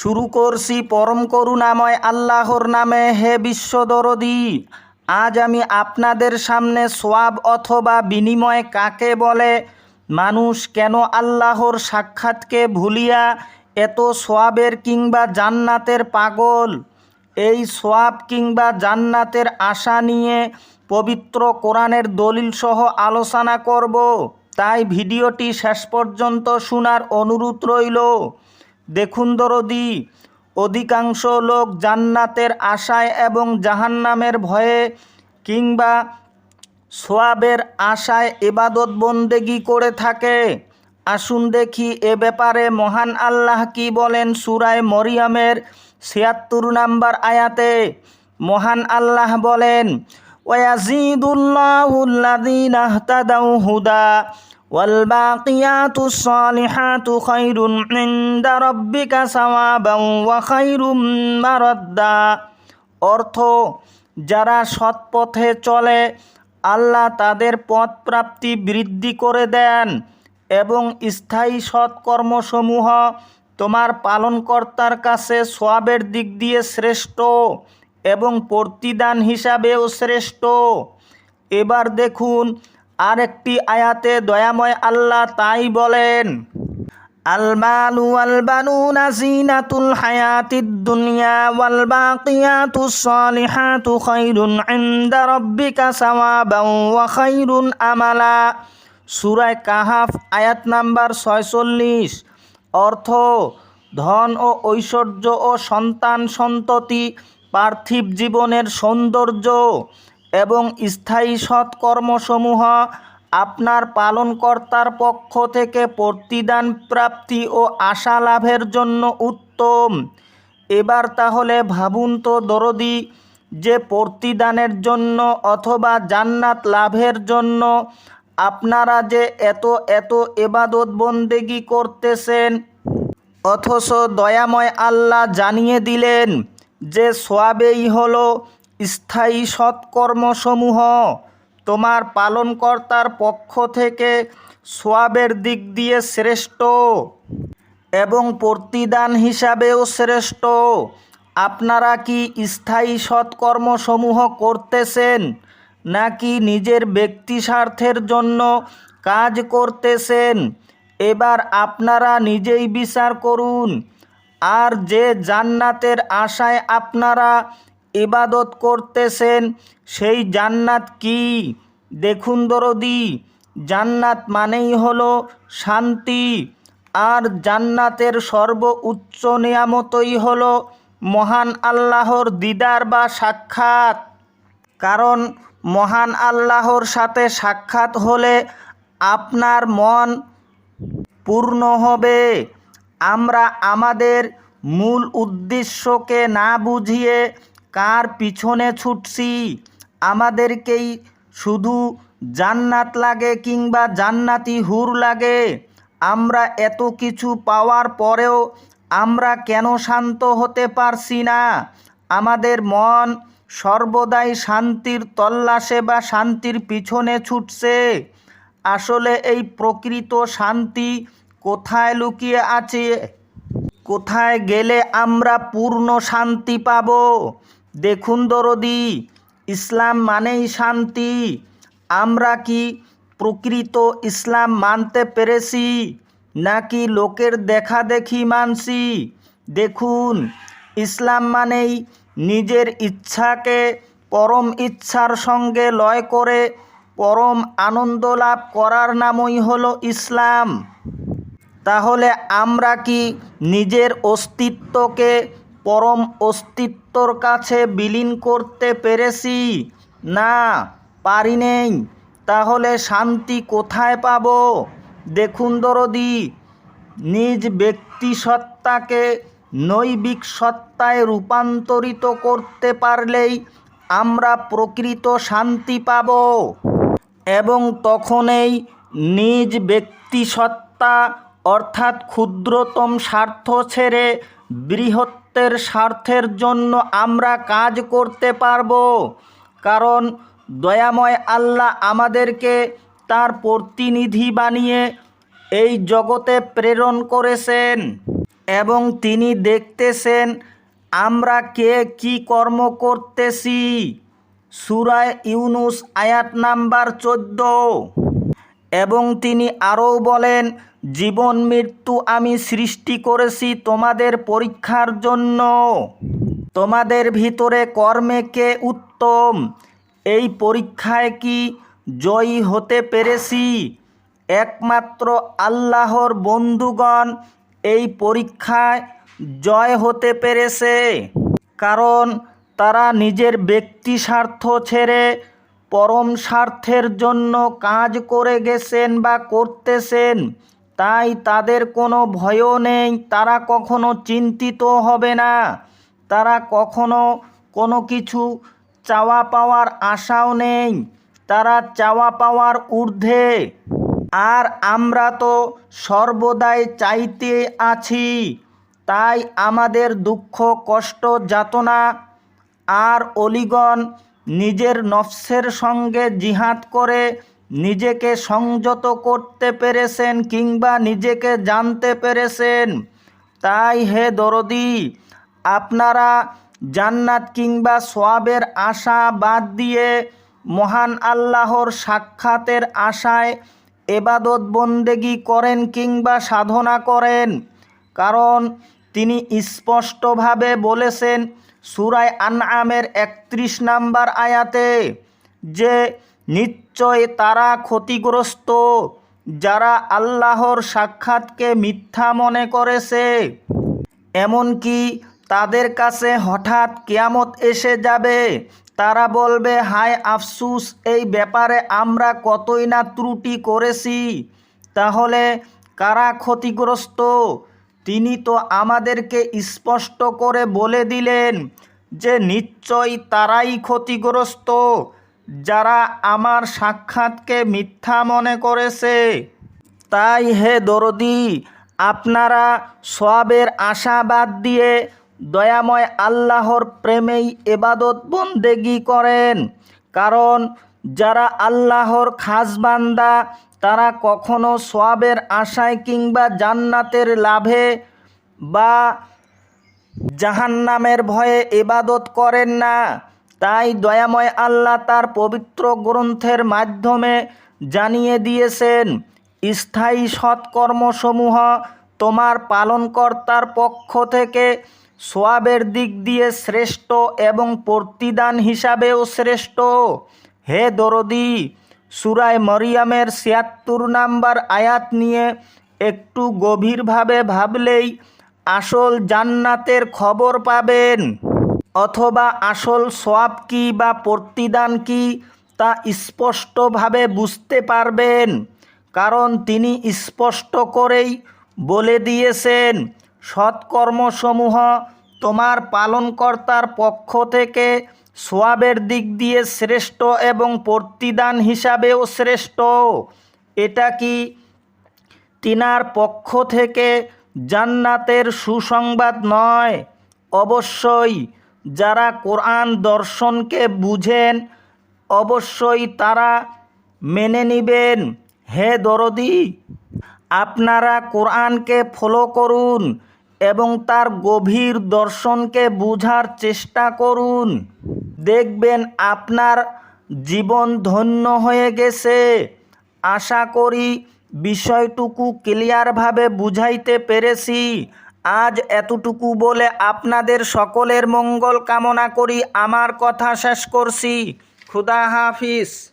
শুরু করছি পরম করুণাময় আল্লাহর নামে, হে বিশ্বদরদি আজ আমি আপনাদের সামনে সোয়াব অথবা বিনিময় কাকে বলে? মানুষ কেন আল্লাহর সাক্ষাৎকে ভুলিয়া এত সোয়াবের কিংবা জান্নাতের পাগল? এই সোয়াব কিংবা জান্নাতের আশা নিয়ে পবিত্র কোরআনের দলিল সহ আলোচনা করব। তাই ভিডিওটি শেষ পর্যন্ত শোনার অনুরোধ রইল। দেখুন দরদি, অধিকাংশ লোক জান্নাতের আশায় এবং জাহান্নামের ভয়ে কিংবা সোয়াবের আশায় এবাদত বন্দেগি করে থাকে। আসুন দেখি এ ব্যাপারে মহান আল্লাহ কি বলেন সুরায় মরিয়ামের ছিয়াত্তর নাম্বার আয়াতে। মহান আল্লাহ বলেন ইহতাদাউ হুদা সালিহাতু খায়রুন ইনদা রাব্বিকা সাওয়াবান ওয়া খায়রুম মারাদ্দা অর্থ, যারা সৎ পথে চলে, আল্লাহ তাদের পথ প্রাপ্তি বৃদ্ধি করে দেন এবং স্থায়ী সৎকর্মসমূহ তোমার পালনকর্তার কাছে সোয়াবের দিক দিয়ে শ্রেষ্ঠ এবং প্রতিদান হিসাবেও শ্রেষ্ঠ। এবার দেখুন আর একটি আয়াতে দয়াময় আল্লাহ তাই বলেন, আলমালু আলবানুনা জিনাতুল হায়াতিদ দুনিয়া ওয়াল বাকিয়াতুস সালিহাতু খায়রুন ইনদা রাব্বিকা সাওয়াবাও ওয়া খাইরুন আমালা। সূরা কাহাফ, আয়াত নাম্বার 46 অর্থ, ধন ও ঐশ্বর্য ও সন্তান সন্ততি, পার্থিব জীবনের সৌন্দর্য। এবং স্থায়ী সৎকর্মসমূহ আপনার পালনকর্তার পক্ষ থেকে প্রতিদান প্রাপ্তি ও আশা লাভের জন্য উত্তম। এবার তাহলে ভাবুন তো দরদি, যে প্রতিদানের জন্য অথবা জান্নাত লাভের জন্য আপনারা যে এত এত এবাদত বন্দেগি করতেছেন, অথচ দয়াময় আল্লাহ জানিয়ে দিলেন যে সোয়াবেই হলো স্থায়ী সৎকর্মসমূহ তোমার পালনকর্তার পক্ষ থেকে সোয়াবের দিক দিয়ে শ্রেষ্ঠ এবং প্রতিদান হিসাবেও শ্রেষ্ঠ। আপনারা কি স্থায়ী সৎকর্মসমূহ করতেছেন নাকি নিজের ব্যক্তি স্বার্থের জন্য কাজ করতেছেন? এবার আপনারা নিজেই বিচার করুন। আর যে জান্নাতের আশায় আপনারা ইবাদত করতেছেন, সেই জান্নাত কি? দেখুন দরদি, জান্নাত মানেই হলো শান্তি, আর জান্নাতের সর্ব উচ্চ নিয়ামতই হলো মহান আল্লাহর দিদার বা সাক্ষাৎ। কারণ মহান আল্লাহর সাথে সাক্ষাৎ হলে আপনার মন পূর্ণ হবে। আমরা আমাদের মূল উদ্দেশ্যকে না বুঝিয়ে কার পিছনে ছুটছি? আমাদেরকেই শুধু জান্নাত লাগে কিংবা জান্নাতি হুর লাগে। আমরা এত কিছু পাওয়ার পরেও আমরা কেন শান্ত হতে পারছি না? আমাদের মন সর্বদাই শান্তির তল্লাশে বা শান্তির পিছনে ছুটছে। আসলে এই প্রকৃত শান্তি কোথায় লুকিয়ে আছে? কোথায় গেলে আমরা পূর্ণ শান্তি পাব? দেখুন দরদি, ইসলাম মানেই শান্তি। আমরা কি প্রকৃত ইসলাম মানতে পেরেছি, নাকি লোকের দেখা দেখি মানছি? দেখুন, ইসলাম মানেই নিজের ইচ্ছাকে পরম ইচ্ছার সঙ্গে লয় করে, পরম আনন্দ লাভ করার নামই হলো ইসলাম। তাহলে আমরা কি নিজের অস্তিত্বকে পরম অস্তিত্বর কাছে বিলীন করতে পেরেছি। না, পারি নেই। তাহলে শান্তি কোথায় পাব? দেখুন দরদি, নিজ ব্যক্তি সত্তাকে নৈবিক সত্তায় রূপান্তরিত করতে পারলেই আমরা প্রকৃত শান্তি পাব। এবং তখনই নিজ ব্যক্তি সত্তা অর্থাৎ ক্ষুদ্রতম স্বার্থ ছেড়ে বৃহত্তের স্বার্থের জন্য আমরা কাজ করতে পারব। কারণ দয়াময় আল্লাহ আমাদেরকে তার প্রতিনিধি বানিয়ে এই জগতে প্রেরণ করেছেন এবং তিনি দেখতেছেন আমরা কে কি কর্ম করতেছি। সুরায় ইউনুস আয়াত নাম্বার চোদ্দ। এবং তিনি আরও বলেন, জীবন মৃত্যু আমি সৃষ্টি করেছি তোমাদের পরীক্ষার জন্য। তোমাদের ভিতরে কর্মে কে উত্তম? এই পরীক্ষায় কি জয়ী হতে পেরেছি? একমাত্র আল্লাহর বন্ধুগণ এই পরীক্ষায় জয় হতে পেরেছে। কারণ তারা নিজের ব্যক্তি স্বার্থ ছেড়ে পরম স্বার্থের জন্য কাজ করে গেছেন বা করতেছেন, তাই তাদের কোনো ভয়ও নেই, তারা কখনো চিন্তিত হবে না। তারা কখনো কোনো কিছু চাওয়া পাওয়ার আশাও নেই, তারা চাওয়া পাওয়ার ঊর্ধ্বে। আর আমরা তো সর্বদাই চাইতে আছি, তাই আমাদের দুঃখ, কষ্ট, যাতনা। আর অলিগণ নিজের নফসের সঙ্গে জিহাদ করে নিজেকে সংযত করতে পেরেছেন কিংবা নিজেকে জানতে পেরেছেন, তাই হে দরদি, আপনারা জান্নাত কিংবা সোয়াবের আশা বাদ দিয়ে মহান আল্লাহর সাক্ষাতের আশায় এবাদত বন্দেগি করেন কিংবা সাধনা করেন, কারণ তিনি স্পষ্টভাবে বলেছেন সুরায় আনআমের একত্রিশ নাম্বার আয়াতে, যে নিশ্চয় তারা ক্ষতিগ্রস্ত, যারা আল্লাহর সাক্ষাৎকে মিথ্যা মনে করেছে। এমনকি তাদের কাছে হঠাৎ কেয়ামত এসে যাবে, তারা বলবে, হায় আফসুস, এই ব্যাপারে আমরা কতই না ত্রুটি করেছি। তাহলে কারা ক্ষতিগ্রস্ত? তিনি তো আমাদেরকে স্পষ্ট করে বলে দিলেন যে নিশ্চয় তারাই ক্ষতিগ্রস্ত, যারা আমার সাক্ষাৎকে মিথ্যা মনে করেছে। তাই হে দরদি, আপনারা সবের আশাবাদ দিয়ে দয়াময় আল্লাহর প্রেমেই এবাদত বন্দেগি করেন, কারণ যারা আল্লাহর খাস বান্দা তারা কখনো সোয়াবের আশায় কিংবা জান্নাতের লাভে বা জাহান্নামের ভয়ে ইবাদত করেন না। তাই দয়াময় আল্লাহ তার পবিত্র গ্রন্থের মাধ্যমে জানিয়ে দিয়েছেন, স্থায়ী সৎকর্মসমূহ তোমার পালনকর্তার পক্ষ থেকে সোয়াবের দিক দিয়ে শ্রেষ্ঠ এবং প্রতিদান হিসাবেও শ্রেষ্ঠ। হে দরদি সুরায় মরিয়ামের ছিয়াত্তর নাম্বার আয়াত নিয়ে একটু গভীরভাবে ভাবলেই আসল জান্নাতের খবর পাবেন। অথবা আসল সোয়াব কি বা প্রতিদান কি তা স্পষ্টভাবে বুঝতে পারবেন। কারণ তিনি স্পষ্ট করেই বলে দিয়েছেন সৎকর্মসমূহ তোমার পালনকর্তার পক্ষ থেকে সোয়াবের দিক দিয়ে শ্রেষ্ঠ এবং প্রতিদান হিসাবেও শ্রেষ্ঠ। এটা কি তিনার পক্ষ থেকে জান্নাতের সুসংবাদ নয়? অবশ্যই যারা কোরআন দর্শনকে বুঝেন, অবশ্যই তারা মেনে নিবেন। হে দরদি, আপনারা কোরআনকে ফলো করুন এবং তার গভীর দর্শনকে বুঝার চেষ্টা করুন। দেখবেন আপনার জীবন ধন্য হয়ে গেছে। আশা করি বিষয়টুকু ক্লিয়ারভাবে বুঝাইতে পেরেছি। আজ এতটুকু বলে আপনাদের সকলের মঙ্গল কামনা করি। আমার কথা শেষ করছি। খুদা হাফিজ।